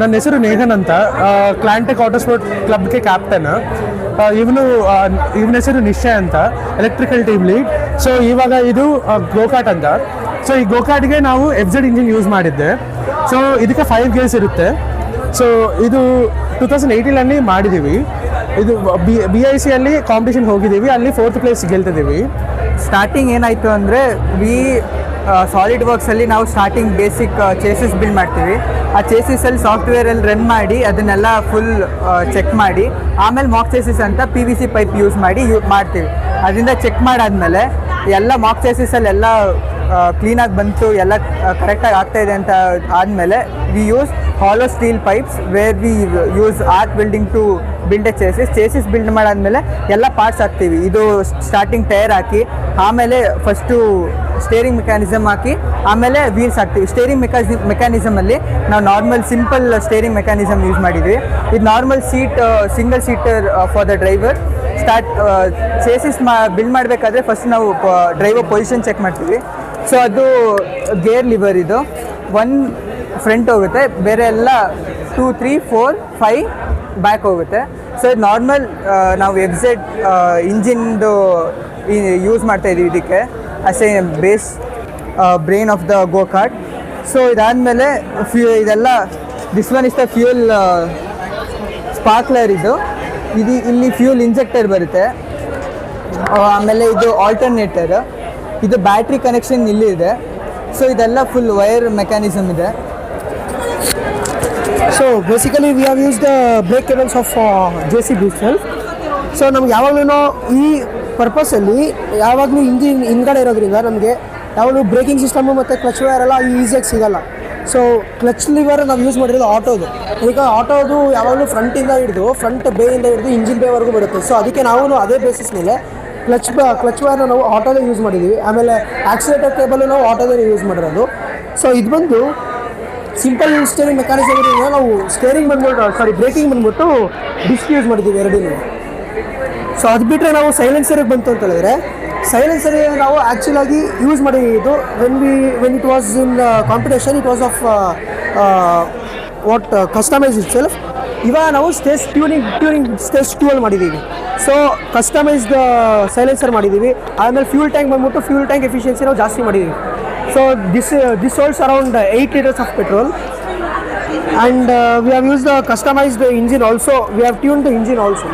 ನನ್ನ ಹೆಸರು ನೇಹನ್ ಅಂತ. ಕ್ಲಾಂಟೆಕ್ ಆಟೋ ಸ್ಪೋರ್ಟ್ ಕ್ಲಬ್ಗೆ ಕ್ಯಾಪ್ಟನ್ ಇವನು ಇವನ ಹೆಸರು ನಿಶ್ಚಯ್ ಅಂತ ಎಲೆಕ್ಟ್ರಿಕಲ್ ಟೀಮ್ ಲೀಡ್ ಸೊ ಇವಾಗ ಇದು ಗೋಕಾಟ್ ಅಂತ. ಸೊ ಈ ಗೋಕಾಟ್ಗೆ ನಾವು ಎಫ್ ಜೆಡ್ ಇಂಜಿನ್ ಯೂಸ್ ಮಾಡಿದ್ದೆ. ಸೊ ಇದಕ್ಕೆ ಫೈವ್ ಗೇರ್ಸ್ ಇರುತ್ತೆ. ಸೊ ಇದು ಟೂ ತೌಸಂಡ್ ಏಯ್ಟೀನಲ್ಲಿ ಮಾಡಿದ್ದೀವಿ ಇದು ಬಿ ಬಿ ಐ ಸಿಯಲ್ಲಿ ಕಾಂಪಿಟೇಷನ್ ಹೋಗಿದ್ದೀವಿ ಅಲ್ಲಿ ಫೋರ್ತ್ ಪ್ಲೇಸ್ ಗೆಲ್ತಿದ್ದೀವಿ ಸ್ಟಾರ್ಟಿಂಗ್ ಏನಾಯಿತು ಅಂದರೆ ವಿ ಸಾಲಿಡ್ ವರ್ಕ್ಸಲ್ಲಿ ನಾವು ಸ್ಟಾರ್ಟಿಂಗ್ ಬೇಸಿಕ್ ಚೇಸಸ್ ಬಿಲ್ಡ್ ಮಾಡ್ತೀವಿ. ಆ ಚೇಸಸಲ್ಲಿ ಸಾಫ್ಟ್ವೇರಲ್ಲಿ ರನ್ ಮಾಡಿ, ಅದನ್ನೆಲ್ಲ ಫುಲ್ ಚೆಕ್ ಮಾಡಿ. ಆಮೇಲೆ ಮಾಕ್ ಚೇಸಸ್ ಅಂತ P V C pipe use ಮಾಡಿ ಯೂ ಮಾಡ್ತೀವಿ. ಅದರಿಂದ ಚೆಕ್ ಮಾಡಾದಮೇಲೆ ಎಲ್ಲ ಮಾಕ್ ಚೇಸಸಲ್ಲಿ ಎಲ್ಲ ಕ್ಲೀನಾಗಿ ಬಂತು, ಎಲ್ಲ ಕರೆಕ್ಟಾಗಿ ಆಗ್ತಾಯಿದೆ ಅಂತ ಆದಮೇಲೆ we use hollow steel pipes where we use art building to build a chassis chassis build ಮಾಡಾದಮೇಲೆ ಎಲ್ಲ ಪಾರ್ಟ್ಸ್ ಹಾಕ್ತೀವಿ. ಇದು ಸ್ಟಾರ್ಟಿಂಗ್ ಟೈರ್ ಹಾಕಿ, ಆಮೇಲೆ ಫಸ್ಟು ಸ್ಟೇರಿಂಗ್ ಮೆಕ್ಯಾನಿಸಮ್ ಹಾಕಿ, ಆಮೇಲೆ ವೀಲ್ಸ್ ಹಾಕ್ತೀವಿ. ಸ್ಟೇರಿಂಗ್ ಮೆಕಾಸಿ ಮೆಕ್ಯಾನಿಸಮಲ್ಲಿ ನಾವು normal simple steering mechanism use ಮಾಡಿದ್ವಿ. ಇದು normal seat single seater for the driver start chassis ಮಾ ಬಿಲ್ಡ್ ಮಾಡಬೇಕಾದ್ರೆ ಫಸ್ಟ್ ನಾವು ಡ್ರೈವರ್ ಪೊಸಿಷನ್ ಚೆಕ್ ಮಾಡ್ತೀವಿ. ಸೊ ಅದು ಗೇರ್ ಲಿವರ್ ಇದು. ಒನ್ ಫ್ರಂಟ್ ಹೋಗುತ್ತೆ. ಬೇರೆ ಎಲ್ಲ two three four five back ಹೋಗುತ್ತೆ. ಸೊ ನಾರ್ಮಲ್ ನಾವು ಎಕ್ಸೆಟ್ ಇಂಜಿನ್ದು ಯೂಸ್ ಮಾಡ್ತಾಯಿದ್ದೀವಿ ಇದಕ್ಕೆ. As a base brain of the go kart so ಇದಾದಮೇಲೆ ಫ್ಯೂ ಇದೆಲ್ಲ this one is the fuel sparkler ಇದು. ಇದು ಇಲ್ಲಿ ಫ್ಯೂಲ್ ಇಂಜೆಕ್ಟರ್ ಬರುತ್ತೆ. ಆಮೇಲೆ ಇದು ಆಲ್ಟರ್ನೇಟರ್ ಇದು ಬ್ಯಾಟ್ರಿ ಕನೆಕ್ಷನ್ ಇಲ್ಲಿ ಇದೆ. ಸೊ ಇದೆಲ್ಲ ಫುಲ್ ವೈರ್ ಮೆಕ್ಯಾನಿಸಮ್ ಇದೆ. So basically we have use the brake cables of J C B self so ನಮ್ಗೆ ಯಾವಾಗಲೂ ಈ ಪರ್ಪಸಲ್ಲಿ ಯಾವಾಗಲೂ ಹಿಂದಿ ಹಿಂದ್ಗಡೆ ಇರೋದ್ರಿಂದ ನಮಗೆ ಯಾವಾಗಲೂ ಬ್ರೇಕಿಂಗ್ ಸಿಸ್ಟಮು ಮತ್ತು ಕ್ಲಚ್ ವೈರ್ ಎಲ್ಲ ಈಸಿಯಾಗಿ ಸಿಗಲ್ಲ. ಸೊ ಕ್ಲಚ್ ಲಿವರ್ ನಾವು ಯೂಸ್ ಮಾಡಿರೋದು ಆಟೋದು ಈಗ ಆಟೋದು ಯಾವಾಗಲೂ ಫ್ರಂಟಿಂದ ಹಿಡಿದು ಫ್ರಂಟ್ ಬೇಯಿಂದ ಹಿಡಿದು ಇಂಜಿನ್ ಬೇವರೆಗೂ ಬರುತ್ತೆ. ಸೊ ಅದಕ್ಕೆ ನಾವು ಅದೇ ಬೇಸಿಸ್ ಮೇಲೆ ಕ್ಲಚ್ ಕ್ಲಚ್ ವೈರ್ನ ನಾವು ಆಟೋದೇ ಯೂಸ್ ಮಾಡಿದ್ದೀವಿ ಆಮೇಲೆ ಆಕ್ಸಿಲೇಟರ್ ಕೇಬಲ್ ನಾವು ಆಟೋದೇ ಯೂಸ್ ಮಾಡಿರೋದು. ಸೊ ಇದು ಬಂದು ಸಿಂಪಲ್ ಸ್ಟೇರಿಂಗ್ ಮೆಕ್ಯಾನಿಸಮ್ ನಾವು ಸ್ಟೇರಿಂಗ್ ಬಂದ್ಬಿಟ್ಟು ಸಾರಿ ಬ್ರೇಕಿಂಗ್ ಬಂದ್ಬಿಟ್ಟು ಡಿಸ್ಕ್ ಯೂಸ್ ಮಾಡಿದ್ದೀವಿ ಎರಡೂ ಸೊ ಅದು ಬಿಟ್ಟರೆ ನಾವು ಸೈಲೆನ್ಸರಿಗೆ ಬಂತು ಅಂತ ಹೇಳಿದ್ರೆ ಸೈಲೆನ್ಸರ್ ನಾವು ಆ್ಯಕ್ಚುಲಾಗಿ ಯೂಸ್ ಮಾಡಿದ್ದು when we when it was in competition it was of what customise it self ಇವಾಗ ನಾವು ಸ್ಟೇಸ್ ಟ್ಯೂನಿಂಗ್ ಟ್ಯೂನಿಂಗ್ ಸ್ಟೇಸ್ ಟ್ಯೂಲ್ ಮಾಡಿದ್ದೀವಿ. ಸೊ ಕಸ್ಟಮೈಸ್ಡ್ ಸೈಲೆನ್ಸರ್ ಮಾಡಿದ್ದೀವಿ. ಆಮೇಲೆ ಫ್ಯೂಲ್ ಟ್ಯಾಂಕ್ ಬಂದ್ಬಿಟ್ಟು ಫ್ಯೂಲ್ ಟ್ಯಾಂಕ್ ಎಫಿಷಿಯನ್ಸಿ ನಾವು ಜಾಸ್ತಿ ಮಾಡಿದ್ದೀವಿ. So this this holds around eight litres of petrol and we have use the customized engine also We have tune the engine also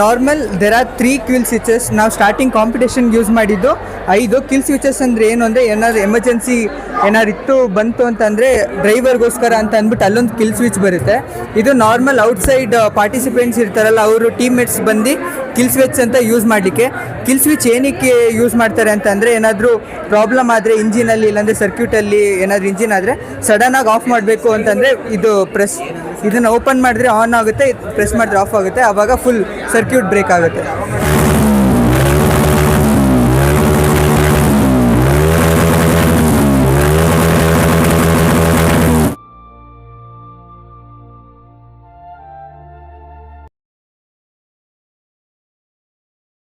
normal there are three kill switches ನಾವು starting ಕಾಂಪಿಟೇಷನ್ಗೆ use ಮಾಡಿದ್ದು ಐದು kill switches ಅಂದರೆ ಏನು ಅಂದರೆ ಏನಾದ್ರು emergency ಏನಾದ್ರು ಇತ್ತು, ಬಂತು ಅಂತಂದರೆ ಡ್ರೈವರ್ಗೋಸ್ಕರ ಅಂತ ಅಂದ್ಬಿಟ್ಟು ಅಲ್ಲೊಂದು ಕಿಲ್ ಸ್ವಿಚ್ ಬರುತ್ತೆ. ಇದು ನಾರ್ಮಲ್ ಔಟ್ಸೈಡ್ ಪಾರ್ಟಿಸಿಪೆಂಟ್ಸ್ ಇರ್ತಾರಲ್ಲ, ಅವರು ಟೀಮ್ ಮೇಟ್ಸ್ ಬಂದು ಕಿಲ್ ಸ್ವಿಚ್ ಅಂತ ಯೂಸ್ ಮಾಡಲಿಕ್ಕೆ. ಕಿಲ್ ಸ್ವಿಚ್ ಏನಕ್ಕೆ ಯೂಸ್ ಮಾಡ್ತಾರೆ ಅಂತಂದರೆ, ಏನಾದರೂ ಪ್ರಾಬ್ಲಮ್ ಆದರೆ ಇಂಜಿನಲ್ಲಿ ಇಲ್ಲಾಂದರೆ ಸರ್ಕ್ಯೂಟಲ್ಲಿ ಏನಾದರೂ ಇಂಜಿನ್ ಆದರೆ ಸಡನ್ನಾಗಿ ಆಫ್ ಮಾಡಬೇಕು ಅಂತಂದರೆ ಇದು ಪ್ರೆಸ್ ಇದನ್ನು ಓಪನ್ ಮಾಡಿದ್ರೆ ಆನ್ ಆಗುತ್ತೆ ಪ್ರೆಸ್ ಮಾಡಿದ್ರೆ ಆಫ್ ಆಗುತ್ತೆ. ಆವಾಗ ಫುಲ್ ಸರ್ಕ್ಯೂಟ್ ಬ್ರೇಕ್ ಆಗುತ್ತೆ.